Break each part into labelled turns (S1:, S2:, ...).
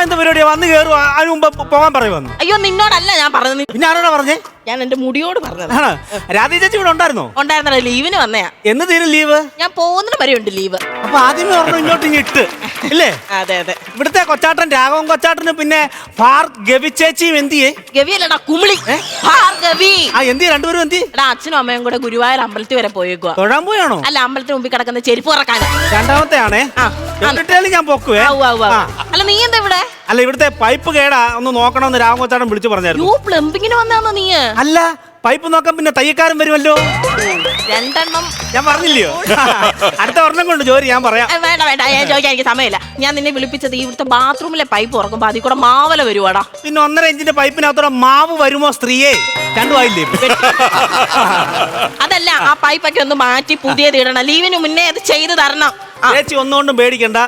S1: എന്താ പരിപാടിയാ വന്ന് കയറുക അതിന് മുമ്പ് പോകാൻ പറയുമെന്ന്
S2: അയ്യോ നിന്നോടല്ല ഞാൻ പറഞ്ഞത്.
S1: പിന്നെ ആരോടാ പറഞ്ഞേ?
S2: ഞാൻ എന്റെ മുടിയോട് പറഞ്ഞത്.
S1: ആണോ? രാധേ ചേച്ചി ഇവിടെ ഉണ്ടായിരുന്നോ?
S2: ഉണ്ടായിരുന്നല്ലോ ലീവിന് വന്നയാ.
S1: എന്ന് തീരും ലീവ്
S2: ഞാൻ പോകുന്നതിന് വരെ ഉണ്ട് ലീവ്
S1: അപ്പൊ ആദ്യമേ പറഞ്ഞു ഇങ്ങോട്ട് ഇങ്ങ് ഇട്ട് ഇല്ലേ?
S2: അതെ അതെ.
S1: ഇവിടുത്തെ കൊച്ചാട്ടൻ രാഘവൻ കൊച്ചാട്ടന് പിന്നെ ഫാർ ഗവി ചേച്ചിയും എന്തിയേ
S2: ഗവി അല്ലടാ കുമിളി. ഭാർഗവി
S1: ആ എന്തിയെ രണ്ടുപേരും എന്തി
S2: എടാ അച്ഛനും അമ്മയും കൂടെ ഗുരുവായൂർ അമ്പലത്തിൽ വരെ പോയേക്കുക
S1: തൊഴാൻ പോയാണോ?
S2: അല്ല അമ്പലത്തിന് മുമ്പിൽ കിടക്കുന്ന ചെരുപ്പ് ഉറക്കാൻ.
S1: രണ്ടാമത്തെ ആണേ
S2: ആ.
S1: ഞാൻ പൊക്കുവേ.
S2: അല്ല നീ എന്താ ഇവിടെ?
S1: അല്ല ഇവിടുത്തെ പൈപ്പ് കേടാ ഒന്ന് നോക്കണമെന്ന് രാഘവൻ കൊച്ചാട്ടൻ വിളിച്ചു പറഞ്ഞായിരുന്നു.
S2: യൂ പ്ലംബിങ്ങിന് വന്നാന്നോ നീ
S1: അല്ല പൈപ്പ് നോക്കാൻ പിന്നെ തയ്യക്കാരൻ വരുമല്ലോ.
S2: രണ്ടെണ്ണം.
S1: ഞാൻ പറഞ്ഞില്ലയോ? അടുത്ത ഒരെണ്ണം കൊണ്ട് ജോലി ഞാൻ പറയാം.
S2: വേണ്ട വേണ്ട ഞാൻ ചോദിക്കാൻ എനിക്ക് സമയമില്ല. ഞാൻ നിന്നെ വിളിപ്പിച്ചത് ഇവിടുത്തെ ബാത്റൂമിലെ പൈപ്പ് ഉറക്കുമ്പോ അതിൽ കൂടെ മാവല വരുവാടാ.
S1: പിന്നെ ഒന്നര ഇഞ്ചിന്റെ പൈപ്പിനകത്തോടെ മാവ് വരുമോ സ്ത്രീയെ? രണ്ടുമായില്ലേ
S2: അതല്ല ആ പൈപ്പൊക്കെ ഒന്ന് മാറ്റി പുതിയത് ഇടണം. ലീവിന് മുന്നേ അത് ചെയ്ത് തരണം.
S1: ചേച്ചി ഒന്നുകൊണ്ടും പേടിക്കണ്ട.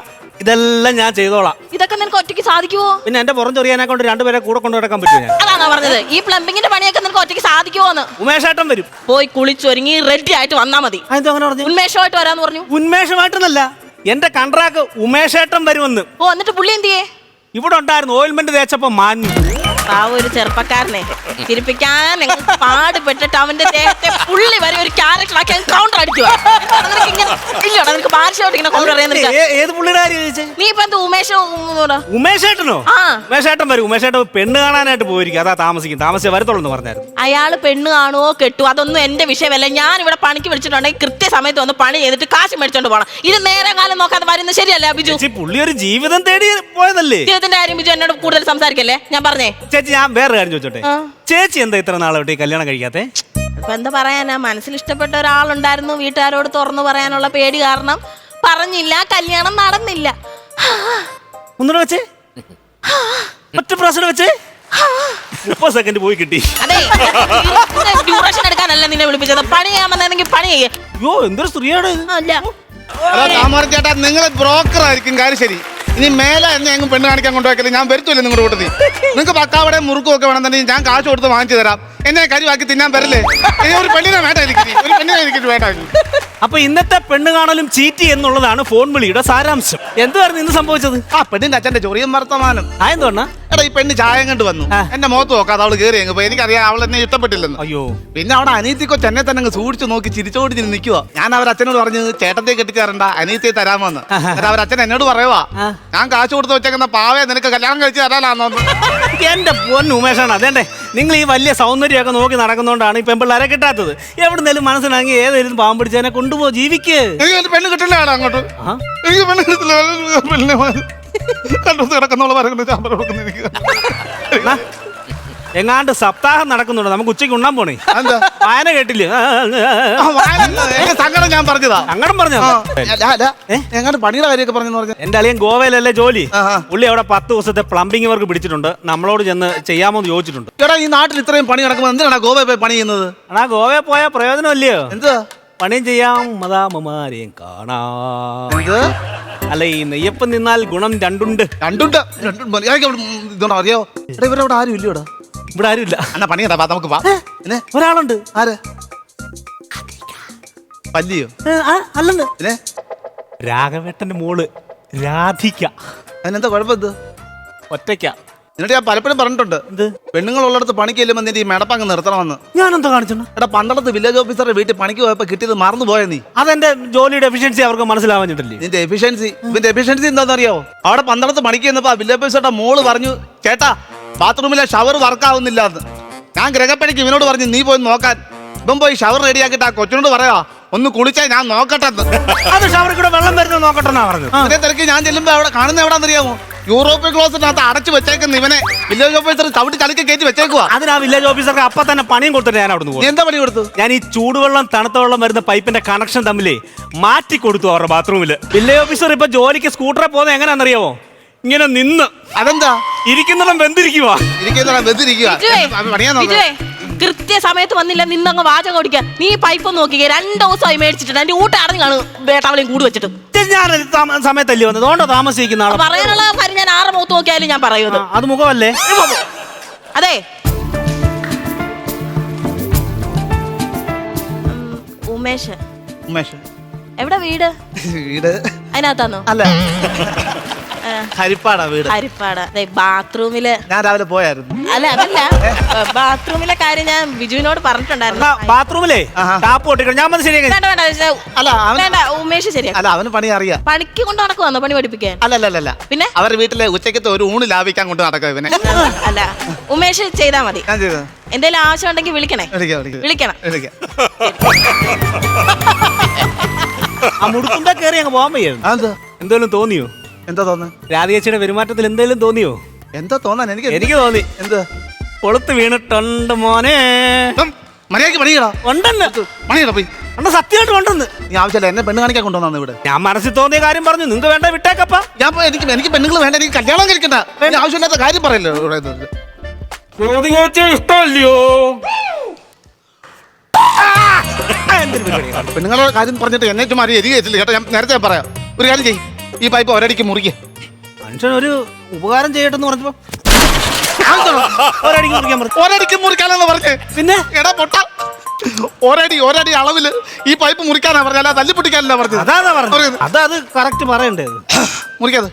S1: ഇതെല്ലാം ഞാൻ ചെയ്തോളാം.
S2: ഇതൊക്കെ നിനക്ക് ഒറ്റയ്ക്ക് സാധിക്കുമോ
S1: പിന്നെ എന്റെ പുറം ചൊറിയാനെ കൊണ്ട് രണ്ടുപേരെ കൂടെ കൊണ്ടു നടക്കാൻ പറ്റും ഞാൻ?
S2: അതാണോ പറഞ്ഞത്. ഈ പ്ലംബിങ്ങിന്റെ പണിയൊക്കെ നിനക്ക് ഒറ്റയ്ക്ക് സാധിക്കുവോന്ന്.
S1: ഉമേഷേട്ടൻ വരും.
S2: പോയി കുളിച്ചൊരുങ്ങി റെഡി ആയിട്ട് വന്നാ മതി.
S1: അങ്ങനെ പറഞ്ഞു?
S2: ഉന്മേഷമായിട്ട് വരാന്ന് പറഞ്ഞു.
S1: ഉന്മേഷമായിട്ടെന്നല്ല എന്റെ കണ്ട്രാക്ക് ഉമേഷേട്ടൻ വരുമെന്ന്.
S2: ഓ എന്നിട്ട് പുള്ളി എന്ത് ചെയ്യേ
S1: ഇവിടെ ഉണ്ടായിരുന്നു ഓയിൽമെന്റ് തേച്ചപ്പോ മാഞ്ഞു.
S2: ആ ഒരു ചെറുപ്പക്കാരനെ ചിരിപ്പിക്കാൻ പാടുപെട്ടിട്ട് അവന്റെ ദേഹത്തെ പുള്ളി വരെ ഒരു ക്യാരക്ടർ ആക്കി കൗണ്ടർ അടിക്കുക. ഇല്ലടാ നിനക്ക് ഭാഷയോട്ട് ഇങ്ങനെ കൗണ്ടർ
S1: ഏത് പുള്ളിയുടെ കാര്യം ചോദിച്ചേ?
S2: നീ ഇപ്പൊ എന്ത് ഉമേഷോ ഉം,
S1: ഉമേഷേട്ടനോ?
S2: ആ.
S1: ഉമേഷേട്ടൻ വരും. ഉമേഷേട്ടൻ പെണ്ണ് കാണാനായിട്ട് പോയിരിക്കും. അതാ താമസിക്കും താമസിച്ചേ വരത്തുള്ളൂ എന്ന് പറഞ്ഞായിരുന്നു.
S2: അയാൾ പെണ്ണ് കാണുവോ കെട്ടു അതൊന്നും എന്റെ വിഷയമല്ല. ഞാൻ ഇവിടെ പണിക്ക് വിളിച്ചിട്ടുണ്ടെങ്കിൽ കൃത്യസമയത്ത് വന്ന് പണി ചെയ്തിട്ട് കാശ് മേടിച്ചോണ്ട് പോകണം ഇത് നേരെ കാലം നോക്കാതെ വരുന്നത് ശരിയല്ല ബിജു?
S1: പുള്ളി ഒരു ജീവിതം തേടി പോയതല്ലേ?
S2: ജീവിതത്തിന്റെ കാര്യം ബിജു എന്നോട് കൂടുതൽ സംസാരിക്കല്ലേ? ഞാൻ പറഞ്ഞേ.
S1: ചേച്ചി ഞാൻ വേറെ കാര്യം ചോദിച്ചോട്ടെ?
S2: ആ.
S1: ചേച്ചി എന്താ ഇത്ര നാളെ കല്യാണം കഴിക്കാത്തെ?
S2: ഇപ്പൊ എന്താ പറയാനാ മനസ്സിൽ ഇഷ്ടപ്പെട്ട ഒരാളുണ്ടായിരുന്നു. വീട്ടുകാരോട് തുറന്നു പറയാനുള്ള പേടി കാരണം പറഞ്ഞില്ല കല്യാണം നടന്നില്ല.
S1: ഒന്നുകൂടെ വെച്ചേ. ഒറ്റ പ്രാവശ്യം വെച്ചേ. മുപ്പത് സെക്കൻഡ് പോയി കിട്ടി.
S2: അതെ ഡ്യൂറേഷൻ എടുക്കാനല്ല നിന്നെ വിളിപ്പിച്ചത്? പണി ചെയ്യാൻ പണി ചെയ്യേ.
S1: അയ്യോ എന്തൊരു സ്ത്രീയാണ് ഇത്.
S2: അല്ല.
S3: അതാ താമര ചേട്ടാ നിങ്ങൾ ബ്രോക്കർ ആയിരിക്കും. കാര്യം ശരി. ഇനി മേലെ എന്നെ അങ്ങ് പെണ്ണ് കാണിക്കാൻ കൊണ്ടുപോക്കല്ലേ ഞാൻ വരുത്തില്ല നിങ്ങളുടെ കൂട്ടത്തിൽ? നിങ്ങൾക്ക് പക്കാവിടെ മുറുക്കും ഒക്കെ വേണം തന്നെ ഞാൻ കാശ് കൊടുത്ത് വാങ്ങിച്ചു തരാം. എന്നെ കരിവാക്കി തിന്നാൻ വരല്ലേ? ഇനി ഒരു പെണ്ണിനെ വേണ്ട എനിക്ക് ഒരു പെണ്ണിനെ എനിക്ക് വേണ്ട ഇനി.
S1: അപ്പൊ ഇന്നത്തെ പെണ്ണ് കാണലും ചീറ്റി എന്നുള്ളതാണ് ഫോൺ വിളിയുടെ സാരാംശം. എന്തുവായിരുന്നു ഇന്ന് സംഭവിച്ചത്?
S3: ആ പെണ്ണിന്റെ അച്ഛന്റെ ചൊറിയും വർത്തമാനം.
S1: ആ എന്തുവാ
S3: എടാ ഈ പെണ്ണ് ചായം കണ്ട് വന്നു. എന്റെ മുഖത്ത് നോക്കാതെ അവൾ കയറി അങ്ങ് പോയി. എനിക്കറിയാം അവൾ എന്നെ ഇഷ്ടപ്പെട്ടില്ലെന്ന്.
S1: അയ്യോ.
S3: പിന്നെ അവിടെ അനീത്തിക്കോ ചെന്നെ തന്നെ അങ്ങ് സൂക്ഷിച്ചു നോക്കി ചിരിച്ചോടി നിന്ന് നിൽക്കുക ഞാൻ അവർ അച്ഛനോട് പറഞ്ഞു ചേട്ടത്തെ കെട്ടിച്ചേരണ്ട അനീത്തിയെ തരാമെന്ന് എന്നിട്ട് അവർ അച്ഛൻ എന്നോട് പറയുവാ ഞാൻ കാശ് കൊടുത്ത് വെച്ചേക്കുന്ന പാവയെ നിനക്ക് കല്യാണം കഴിച്ച് തരാനാന്നോ?
S1: എന്റെ പൊന്നു ഉമേഷാണ്. അതേണ്ടേ നിങ്ങൾ ഈ വലിയ സൗന്ദര്യമൊക്കെ നോക്കി നടക്കുന്നതുകൊണ്ടാണ് ഈ പെമ്പിള്ളാരെ കിട്ടാത്തത്. എവിടുന്നേലും മനസ്സിലാക്കി ഏതെങ്കിലും പാവം പിടിച്ചതിനെ കൊണ്ടുപോ ജീവിക്ക്.
S3: പെണ്ണ് കിട്ടില്ല അങ്ങോട്ട്? എനിക്ക് പെണ്ണ് കിട്ടില്ല. പെണ്ണിനെ കണ്ടു കിടക്കുന്നുള്ള പറയുന്നത് ഞാൻ കൊടുക്കുന്ന എനിക്ക്.
S1: എങ്ങാണ്ട് സപ്താഹം നടക്കുന്നുണ്ട്? നമുക്ക് ഉച്ചയ്ക്ക് ഉണ്ണാൻ പോണേ.
S3: എന്താ?
S1: വായന കേട്ടില്ലേ? ആ, ആ,
S3: ആ, വായന, എന്റെ സങ്കടം ഞാൻ പറഞ്ഞതാ.
S1: സങ്കടം പറഞ്ഞോ
S3: എങ്ങാണ്ട് പണിയുടെ കാര്യമൊക്കെ പറഞ്ഞു.
S1: എന്റെ അളിയൻ ഗോവയിലല്ലേ ജോലി?
S3: ആ, ആ.
S1: പുള്ളി അവിടെ പത്ത് ദിവസത്തെ പ്ലംബിംഗ് വർക്ക് പിടിച്ചിട്ടുണ്ട്. നമ്മളോട് ചെന്ന് ചെയ്യാമോ എന്ന് ചോദിച്ചിട്ടുണ്ട്
S3: ഈ നാട്ടിൽ ഇത്രയും പണി നടക്കുമ്പോൾ എന്തിനാണ് ഗോവയിൽ പോയി പണി ചെയ്യുന്നത്?
S1: ആണാ ഗോവയിൽ പ്രയോജനം പ്രയോജനമല്ലയോ?
S3: എന്ത്
S1: പണിയും ചെയ്യാം മതാമമാരെയും കാണാം.
S3: എന്ത്?
S1: അല്ല ഈ നെയ്യപ്പം നിന്നാൽ ഗുണം രണ്ടുണ്ട്.
S3: രണ്ടുണ്ട്. രണ്ടുണ്ട് അറിയോ ഇവിടെ അവിടെ ആരും അറിയോ? എടാ ഇവരവിടെ ആരും ഇല്ല
S1: ഇവിടെ ആരുമില്ല
S3: എന്നാ പണി കഥാ നമുക്ക് വാ. എന്നെ
S1: ഒരാളുണ്ട്.
S3: ആര്? പല്ലിയോ?
S1: അല്ലെന്ന് രാഘവേട്ടന്റെ മോൾ രാധിക്ക
S3: അതിനെന്താ കുഴപ്പം എന്ത്
S1: ഒറ്റയ്ക്ക.
S3: എന്നിട്ട് ഞാൻ പലപ്പോഴും പറഞ്ഞിട്ടുണ്ട്
S1: എന്ത്?
S3: പെണ്ണുങ്ങളുള്ളിടത്ത് പണിക്ക് ചെല്ലുമ്പോൾ നിന്റെ ഈ മെടപ്പങ്ങ് നിർത്തണമെന്ന്.
S1: എന്താ കാണിച്ചു
S3: എടാ പണ്ടത്തെ വില്ലേജ് ഓഫീസറുടെ വീട്ടിൽ പണിക്ക് പോയപ്പോ കിട്ടിയത് മറന്നു പോയ നീ?
S1: അതെന്റെ ജോലിയുടെ എഫിഷ്യൻസി അവർക്ക് മനസ്സിലാവാഞ്ഞിട്ടില്ലേ
S3: നിന്റെ എഫിഷ്യൻസി ഇവന്റെ എഫിഷ്യൻസി എന്താണെന്നറിയോ? അവിടെ പന്തളത്ത് പണിക്ക് ചെന്നപ്പോ വില്ലേജ് ഓഫീസറുടെ മോൾ പറഞ്ഞു ചേട്ടാ ബാത്റൂമിലെ ഷവർ വർക്ക് ആവുന്നില്ല എന്ന് ഞാൻ ഗ്രഹപ്പണിക്ക് ഇവനോട് പറഞ്ഞു നീ പോയി നോക്കാൻ. ഇപ്പം പോയി ഷവർ റെഡിയാക്കിട്ട് ആ കൊച്ചിനോട് പറയാ ഒന്ന് കുളിച്ചാൽ ഞാൻ നോക്കട്ടെ.
S1: അത് ഷവർ കൂടെ വെള്ളം വരുന്നത് നോക്കട്ടെന്നാ പറഞ്ഞു
S3: അതേ തിരക്ക് ഞാൻ ചെല്ലുമ്പോ അവിടെ കാണുന്ന എവിടാന്നറിയാമോ? യൂറോപ്യൻ ക്ലോസറ്റിനകത്ത് അടച്ചു വെച്ചേക്കുന്ന ഇവനെ വില്ലേജ് ഓഫീസർ ചവിട്ടി ചളിക്ക് കയറ്റി വെച്ചേക്കുവാ.
S1: അതിന് ആ വില്ലേജ് ഓഫീസർക്ക് അപ്പൊ തന്നെ പണിയും കൊടുത്തിട്ട് ഞാൻ അവിടെ
S3: നീ എന്താ പണി കൊടുത്തു
S1: ഞാൻ ഈ ചൂടുവെള്ളം തണുത്ത വെള്ളം വരുന്ന പൈപ്പിന്റെ കണക്ഷൻ തമ്മിലേ മാറ്റി കൊടുത്തു അവരുടെ ബാത്റൂമിൽ വില്ലേജ് ഓഫീസർ ഇപ്പൊ ജോലിക്ക് സ്കൂട്ടറെ പോകുന്നത് എങ്ങനെയാണെന്നറിയാവോ? ഇങ്ങനെ നിന്ന്.
S3: അതെന്താ?
S1: ഇരിക്കുന്നിടം വെന്തിരിക്കുവാ.
S3: ഇരിക്കുന്നിടം വെന്തിരിക്കുക പണിയാൻ നോക്കാം.
S2: കൃത്യസമയത്ത് വന്നില്ല നിന്നങ്ങ് വാചകം ഓടിക്കാൻ. നീ പൈപ്പ് നോക്കിക്കേ രണ്ടു ദിവസമായി മേടിച്ചിട്ടുണ്ട് എന്റെ ഊട്ട അടഞ്ഞു കാണും വേട്ടാവളയും കൂട് വെച്ചിട്ട്.
S1: ഞാൻ സമയത്തല്ലേ വന്നത്? അതുകൊണ്ടോ താമസിക്കുന്ന ആളെ.
S2: പറയാനുള്ള കാര്യം ഞാൻ ആറ് മുഖത്ത് നോക്കിയാലും ഞാൻ പറയുന്നത്.
S1: അത് മുഖമല്ലേ?
S2: അതെ. ഉമേഷ്.
S3: ഉമേഷ്.
S2: എവിടെ വീട്?
S3: വീട്.
S2: അതിനകത്താന്നോ?
S3: അല്ല. ഹരിപ്പാടാ വീട്.
S2: ഹരിപ്പാട. ബാത്റൂമിൽ
S3: ഞാൻ രാവിലെ പോയായിരുന്നു.
S2: അല്ല അതല്ല. ബാത്റൂമിലെ കാര്യം ഞാൻ ബിജുവിനോട് പറഞ്ഞിട്ടുണ്ടായിരുന്നു.
S1: ബാത്റൂമിലേ. ടാപ്പ് പൊട്ടിക്കണം. ഞാൻ വന്ന് ശരിയാക്കി.
S2: വേണ്ട വേണ്ട ഇത്
S3: അല്ല അവൻ
S2: വേണ്ട ഉമേഷ് ശരിയാ
S3: അല്ല അവന് പണി അറിയാം.
S2: പണിക്ക് കൊണ്ട് നടക്കുവാന്നോ പണി പഠിപ്പിക്കാൻ?
S3: അല്ല അല്ല അല്ല, അല്ല.
S2: പിന്നെ?
S3: അവരുടെ വീട്ടിലെ ഉച്ചക്കത്തെ ഒരു ഊണ് ലാഭിക്കാൻ കൊണ്ട് നടക്കുക ഇവനെ.
S2: അല്ല ഉമേഷ് ചെയ്താ മതി.
S3: ഞാൻ
S2: എന്തെങ്കിലും ആവശ്യം ഉണ്ടെങ്കിൽ വിളിക്കണേ.
S3: വിളിക്കാം വിളിക്കാം.
S2: വിളിക്കണം.
S3: വിളിക്കാം.
S1: ആ മുടുക്കുമ്പോ കയറി അങ്ങ് പോകാൻ വയ്യായിരുന്നു.
S3: അതെന്താ?
S1: എന്തേലും തോന്നിയോ?
S3: എന്താ തോന്നുന്നത്
S1: രാധികച്ചിയുടെ പെരുമാറ്റത്തിൽ എന്തെങ്കിലും തോന്നിയോ?
S3: എന്താ തോന്നാൻ? എനിക്ക്
S1: എനിക്ക് തോന്നി.
S3: എന്താ?
S1: കൊളുത്ത് വീണിട്ടുണ്ട് മോനെ.
S3: മര്യാദയ്ക്ക് പണിയടാ.
S1: ഉണ്ടെന്ന്.
S3: പണിയടാ പോയി.
S1: അണ്ണ സത്യമായിട്ട് ഉണ്ടെന്ന്.
S3: നീ ആവശ്യമില്ല എന്നെ പെണ്ണ് കാണിക്കാൻ കൊണ്ടുവന്നു ഇവിടെ.
S1: ഞാൻ മനസ്സിൽ തോന്നിയ കാര്യം പറഞ്ഞു. നിങ്ങൾക്ക് വേണ്ട വിട്ടേക്കപ്പ.
S3: ഞാൻ എനിക്ക് എനിക്ക് പെണ്ണുങ്ങൾ വേണ്ട എനിക്ക് കല്യാണം കഴിക്കണ്ട. നീ ആവശ്യമില്ലാത്ത കാര്യം പറയല്ലോ ഇവിടെ ഇത്.
S1: ഇഷ്ടമല്ലയോ?
S3: പെണ്ണുങ്ങളുടെ കാര്യം പറഞ്ഞിട്ട് എന്നെ ചുമ്മാ എരിയ എത്തില്ല കേട്ടോ ഞാൻ നേരത്തെ പറയാം. ഒരു കാര്യം ചെയ്യ്. ഈ പൈപ്പ് ഒരടിക്ക് മുറിക്ക്.
S1: മനുഷ്യൻ ഒരു ഉപകാരം ചെയ്യട്ടെന്ന് പറഞ്ഞപ്പോ ഒരടിക്ക് മുറിക്കാൻ പറഞ്ഞു
S3: ഒരടിക്ക് പറഞ്ഞേ.
S1: പിന്നെ?
S3: എടാ പൊട്ട. ഒരടി ഒരടി അളവിൽ ഈ പൈപ്പ് മുറിക്കാനാ പറഞ്ഞ. അല്ല പറഞ്ഞത്
S1: അതാ പറഞ്ഞത്. അതാ അത് കറക്റ്റ് പറയണ്ടേ.
S3: മുറിക്കാതെ.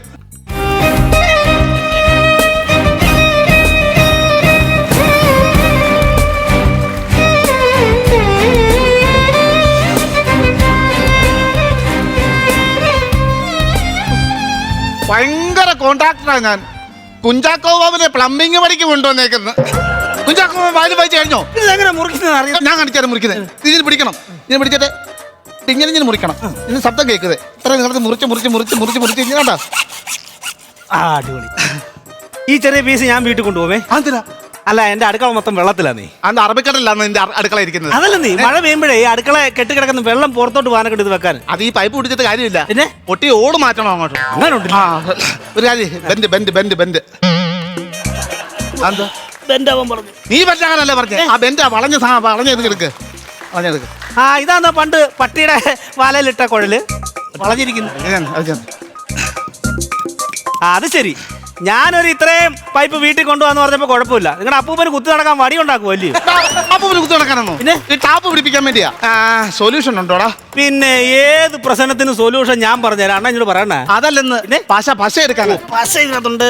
S3: ഭയങ്കര കോൺട്രാക്ടറാണ് ഞാൻ. കുഞ്ചാക്കോ ബാബിനെ പ്ലംബിംഗ് പണിക്ക് കൊണ്ടുവന്നേക്കുന്നത്. കുഞ്ചാക്കോ ബാബു വായിൽ വായിച്ചു കഴിഞ്ഞോ?
S1: ഇതെങ്ങനെ മുറിക്കുന്നത് അറിയാം
S3: ഞാൻ കാണിച്ചാലും മുറിക്കുന്നത്. ഇതിന് പിടിക്കണം. ഇതിന് പിടിച്ചിട്ട് ഇങ്ങനെ ഇങ്ങനെ മുറിക്കണം. ഇതിന് ശബ്ദം കേൾക്കുന്നത് ഇത്ര നിങ്ങളത് മുറിച്ച് മുറിച്ച് മുറിച്ച് മുറിച്ച് മുറിച്ച് ഇങ്ങനെ
S1: ആ അടിപൊളി. ഈ ചെറിയ പീസ് ഞാൻ വീട്ടിൽ കൊണ്ടുപോവേ.
S3: അതെന്തിനാ?
S1: അല്ല എന്റെ അടുക്കള മൊത്തം വെള്ളത്തിലാ നീ.
S3: അന്ന് അറബിക്കടലാണ് എന്റെ അടുക്കള ഇരിക്കുന്നത്?
S1: അതല്ല നീ മഴ പെയ്യുമ്പോഴേ ഈ അടുക്കള കെട്ടിക്കിടക്കുന്ന വെള്ളം പുറത്തോട്ട് വാനക്കെട്ട് ഇത് വെക്കാൻ.
S3: അത് ഈ പൈപ്പ് പിടിച്ചിട്ട് കാര്യമില്ല.
S1: പിന്നെ?
S3: പൊട്ടി ഓട് മാറ്റണം അങ്ങോട്ട്.
S1: അങ്ങനെ ഉണ്ട്
S3: ആ ഒരു കാര്യം ബെൻഡ് ബെൻഡ് ബെൻഡ് ബെൻഡ്.
S1: പറഞ്ഞു.
S3: നീ പറ്റാനല്ലേ പറഞ്ഞേ. ആ ബെൻഡ് വളഞ്ഞ സാ വളഞ്ഞ ഇത് എടുക്ക്. വളഞ്ഞെടുക്ക്
S1: ആ ഇതാന്നാ പണ്ട് പട്ടിയുടെ വാലയിലിട്ട കുഴൽ? വളഞ്ഞിരിക്കുന്നു. ആ അത് ശരി. ഞാനൊരു ഇത്രയും പൈപ്പ് വീട്ടിൽ കൊണ്ടുവന്ന് പറഞ്ഞപ്പോ കുഴപ്പമില്ല. നിങ്ങളുടെ അപ്പൂപ്പന് കുത്തി നടക്കാൻ വടി ഉണ്ടാക്കുമോ
S3: അല്ലേ അപ്പൂപ്പന് കുത്തി നടക്കാനാണോ?
S1: പിന്നെ?
S3: ടാപ്പ് പിടിപ്പിക്കാൻ വേണ്ടിയാ. സൊല്യൂഷൻ ഉണ്ടോടാ?
S1: പിന്നെ ഏത് പ്രശ്നത്തിന് സൊല്യൂഷൻ ഞാൻ പറഞ്ഞുതരാം. അണ്ണ എന്നോട് പറയണേ
S3: അതല്ലെന്ന്
S1: പിന്നെ?
S3: പശ പശ എടുക്കാൻ
S1: പശ ഇതിനകത്തുണ്ട്.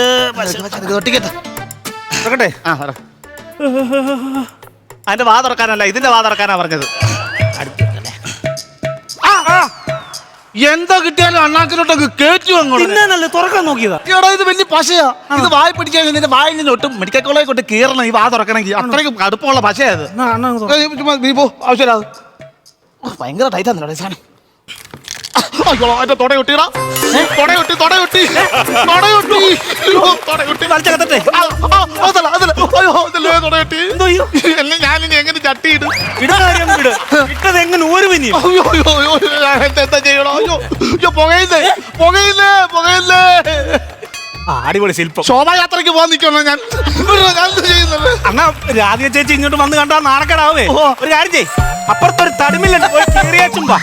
S3: അതിന്റെ വാ തുറക്കാനല്ല ഇതിന്റെ വാ തുറക്കാനാ പറഞ്ഞത്. എന്താ കിട്ടിയാലും അണ്ണാക്കിലോട്ടൊക്കെ കേറ്റു അങ്ങോട്ട്.
S1: തുറക്കാൻ നോക്കിയതാ?
S3: എടാ ഇത് വലിയ പശയാ. ഇത് വായ പിടിച്ചാൽ നിന്റെ വായിൽ നിന്ന് ഒട്ടും മെഡിക്കൽ കോളേജ് കൊണ്ട് കീറണം ഈ വാ തുറക്കണമെങ്കിൽ. അത്രയ്ക്കും കടുപ്പമുള്ള പശയത് നീ പോ. ആവശ്യമില്ല. ഭയങ്കര ടൈറ്റാന്നല്ലോ സാധനം. അയ്യോ എന്റെ തൊടയൊട്ടിടാ. തൊടയൊട്ടി തൊടയൊട്ടി. തൊടയൊട്ടി. തൊടയൊട്ടി. അയ്യോ, അതല്ലേ
S1: എന്തോ ചെയ്യും?
S3: എന്നെ ഇനി എങ്ങനെ ചട്ടിയിടും?
S1: കാര്യം വിട്. ഇട്ടത് എങ്ങനെ ഒരു
S3: അയ്യോ അയ്യോ അയ്യോ ഞാൻ എന്താ എന്താ ചെയ്യണോ? അയ്യോ അയ്യോ പുകയില്ലേ? പുകയില്ലേ? പുകയില്ലേ?
S1: ആ അടിപൊളി ശില്പം.
S3: ശോഭായാത്രയ്ക്ക് പോകാൻ നിൽക്കണോ ഞാൻ? ഞാൻ എന്താ ചെയ്യുന്നത്?
S1: അണ്ണ രാധിക ചേച്ചി ഇങ്ങോട്ട് വന്ന് കണ്ടാ നാണക്കേടാവേ. ഒരു കാര്യം ചെയ് അപ്പുറത്തൊരു തടിമില്ലുണ്ട് പോയി കീറിയേച്ചും വാ